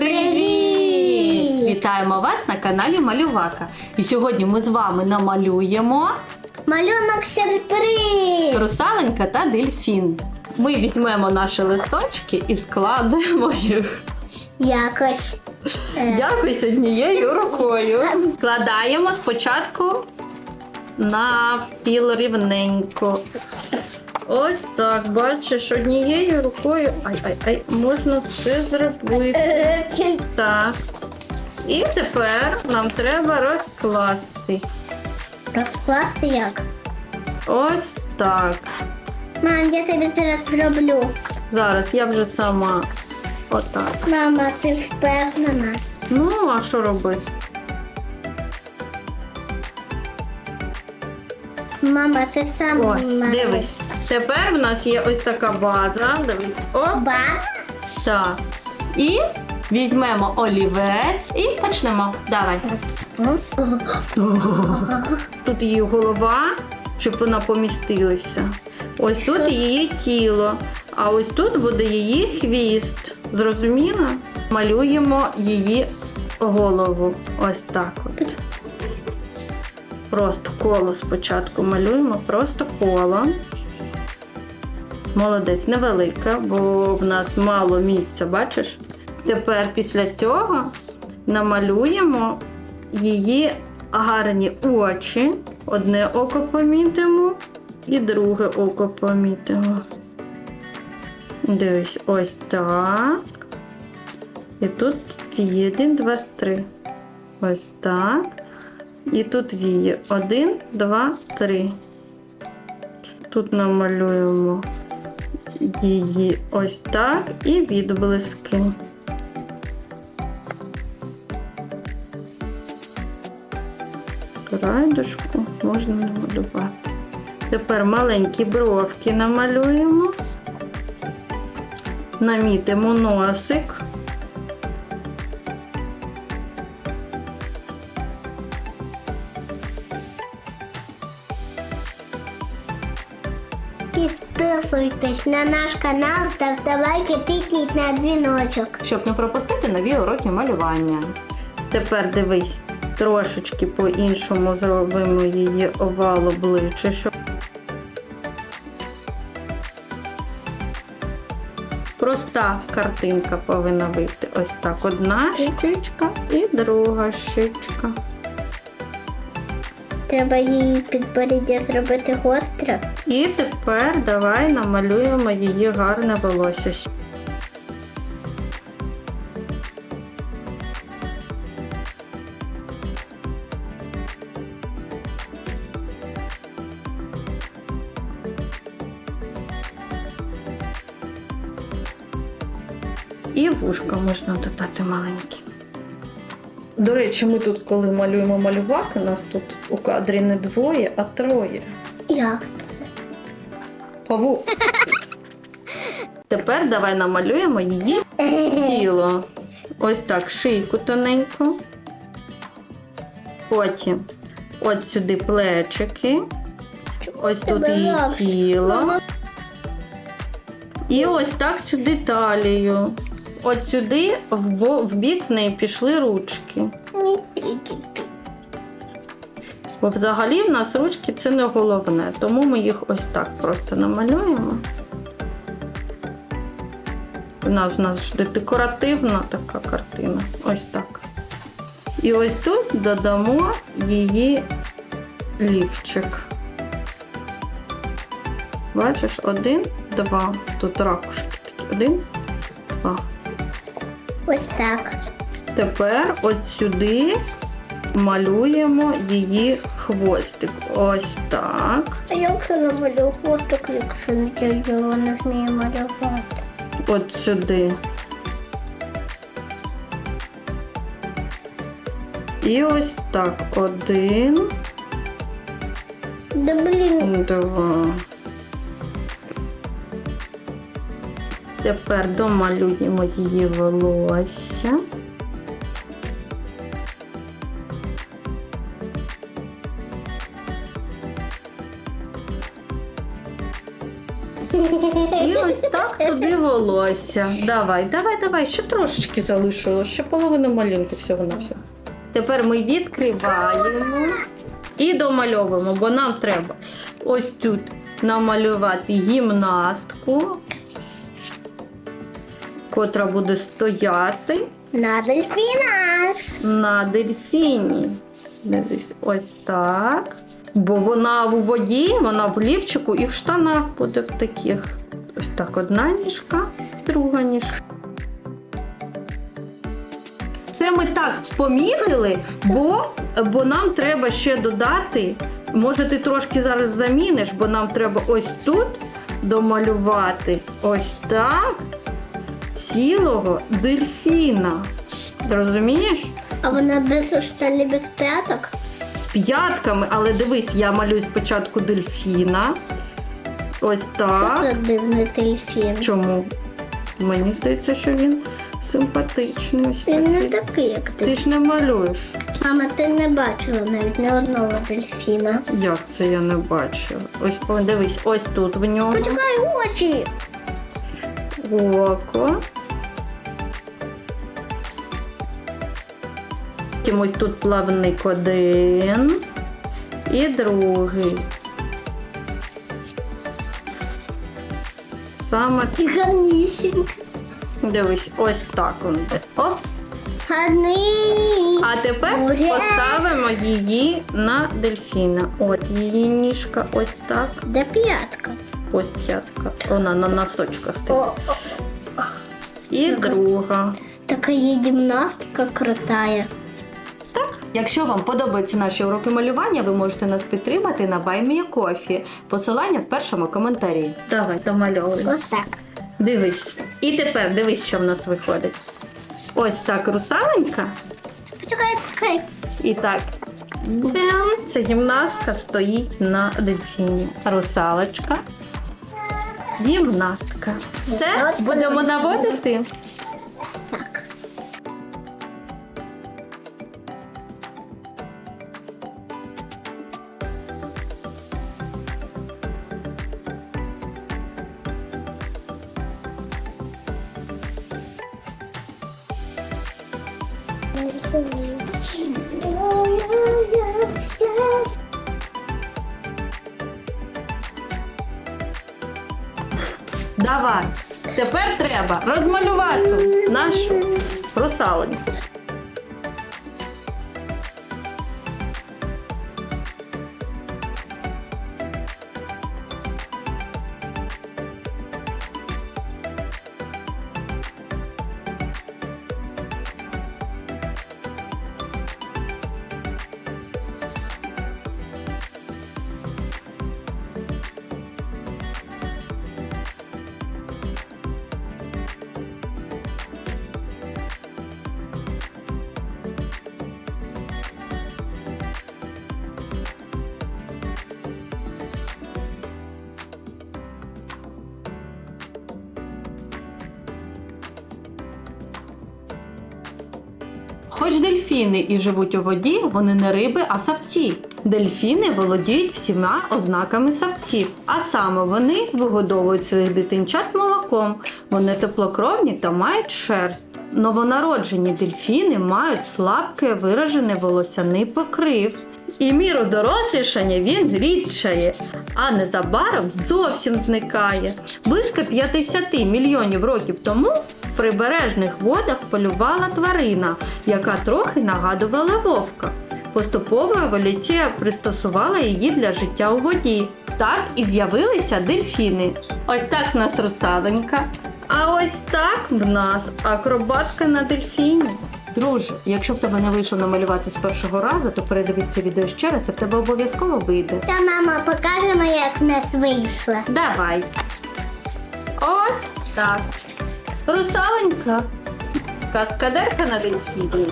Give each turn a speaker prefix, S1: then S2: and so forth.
S1: Привіт! Вітаємо вас на каналі Малювака. І сьогодні ми з вами намалюємо
S2: Малюнок сюрприз!
S1: русаленька та дельфін. Ми візьмемо наші листочки і складемо їх
S2: Якось. е,
S1: якось однією рукою. Складаємо спочатку навпіл рівненько. Ось так, бачиш, однією рукою. Ай-ай-ай, можна все зробити. Так. І тепер нам треба розкласти.
S2: Розкласти як?
S1: Ось так.
S2: Мам, я тобі зараз зроблю.
S1: Зараз я вже сама отак.
S2: Мама, ти впевнена?
S1: Ну, а що робити?
S2: Мама, ти сам
S1: Ось, дивись. Тепер в нас є ось така база. Дивись. О,
S2: Ба?
S1: так. І візьмемо олівець і почнемо. Давай. Тут її голова, щоб вона помістилася. Ось тут її тіло, а ось тут буде її хвіст. Зрозуміло? Малюємо її голову. Ось так от. Просто коло спочатку малюємо, просто коло. Молодець, невелика, бо в нас мало місця, бачиш? Тепер після цього намалюємо її гарні очі. Одне око помітимо і друге око помітимо. Дивись, ось так. І тут віє один, два, три. Ось так. І тут віє один, два, три. Тут намалюємо її ось так і відблиски. Крайдушку можна намалювати. Тепер маленькі бровки намалюємо, намітимо носик.
S2: Підписуйтесь на наш канал, ставте лайки, тисніть на дзвіночок.
S1: щоб не пропустити нові уроки малювання. Тепер дивись, трошечки по-іншому зробимо її овал обличчя. Щоб... Проста картинка повинна вийти. Ось так. Одна щічка і друга щічка.
S2: Треба її підборіддя зробити гостро.
S1: І тепер давай намалюємо її гарне волосся. І вушка можна додати маленькі. До речі, ми тут, коли малюємо малювати, нас тут у кадрі не двоє, а троє.
S2: Як це?
S1: Павук. Тепер давай намалюємо її тіло. Ось так, шийку тоненько. Потім от сюди плечики. Ось тут її тіло. І ось так сюди талію. От сюди в, бік в неї пішли ручки. Бо взагалі в нас ручки це не головне, тому ми їх ось так просто намалюємо. Вона в нас декоративна така картина. Ось так. І ось тут додамо її лівчик. Бачиш, один, два. Тут ракушки такі. Один, два.
S2: Ось так.
S1: Тепер от сюди малюємо її хвостик. Ось так.
S2: А як це намалюю хвостик, якщо я його не вмію малювати?
S1: От сюди. І ось так. Один,
S2: Да блін,
S1: два. Тепер домалюємо її волосся. І ось так туди волосся. Давай, давай, давай, ще трошечки залишилось, ще половину малюнки всього на всього. Тепер ми відкриваємо і домальовуємо, бо нам треба ось тут намалювати гімнастку, котра буде стояти
S2: На дельфінах.
S1: на дельфіні. Ось так. Бо вона у воді, вона в лівчику і в штанах буде в таких. Ось так одна ніжка, друга ніжка. Це ми так помітили, бо, бо нам треба ще додати. Може, ти трошки зараз заміниш, бо нам треба ось тут домалювати ось так цілого дельфіна. Розумієш?
S2: А вона шталі без п'яток.
S1: з п'ятками, але дивись, я малюю спочатку дельфіна. Ось так.
S2: Це дивний дельфін.
S1: Чому? Мені здається, що він симпатичний. Ось
S2: Він не
S1: такий.
S2: такий, як ти.
S1: Ти ж не малюєш.
S2: Мама, ти не бачила навіть ні одного дельфіна.
S1: Як це я не бачила? Ось о, дивись, ось тут в нього
S2: Почекай очі.
S1: Око. Потім ось тут плавник один і другий. Саме
S2: І гарнісінько.
S1: Дивись, ось так он йде. Оп.
S2: Гарний.
S1: А тепер
S2: Ура!
S1: поставимо її на дельфіна. От її ніжка, ось так.
S2: Де п'ятка?
S1: Ось п'ятка. Вона на носочках стоїть. І друга.
S2: така є гімнастика крутая.
S1: Якщо вам подобаються наші уроки малювання, ви можете нас підтримати на BuyMeACoffee. Посилання в першому коментарі. Давай, домальовуй.
S2: Ось так.
S1: Дивись. І тепер дивись, що в нас виходить. Ось так русаленька.
S2: Почекай, почекай.
S1: І так. Бем, це гімнастка стоїть на дельфіні. Русалочка. Гімнастка. Все, будемо наводити.
S2: Так.
S1: Давай. Тепер треба розмалювати нашу русалоньку. Хоч дельфіни і живуть у воді, вони не риби, а савці. Дельфіни володіють всіма ознаками савців, а саме вони вигодовують своїх дитинчат молоком. Вони теплокровні та мають шерсть. Новонароджені дельфіни мають слабке виражений волосяний покрив. І міру дорослішання він рідшає, а незабаром зовсім зникає. Близько 50 мільйонів років тому прибережних водах полювала тварина, яка трохи нагадувала вовка. Поступово еволюція пристосувала її для життя у воді. Так і з'явилися дельфіни. Ось так в нас русаленька. А ось так в нас акробатка на дельфіні. Друже, якщо в тебе не вийшло намалювати з першого разу, то передивись це відео ще раз, і в тебе обов'язково вийде.
S2: Та мама, покажемо, як в нас вийшло.
S1: Давай. Ось так. Русаленька. Каскадерка на дельфіні.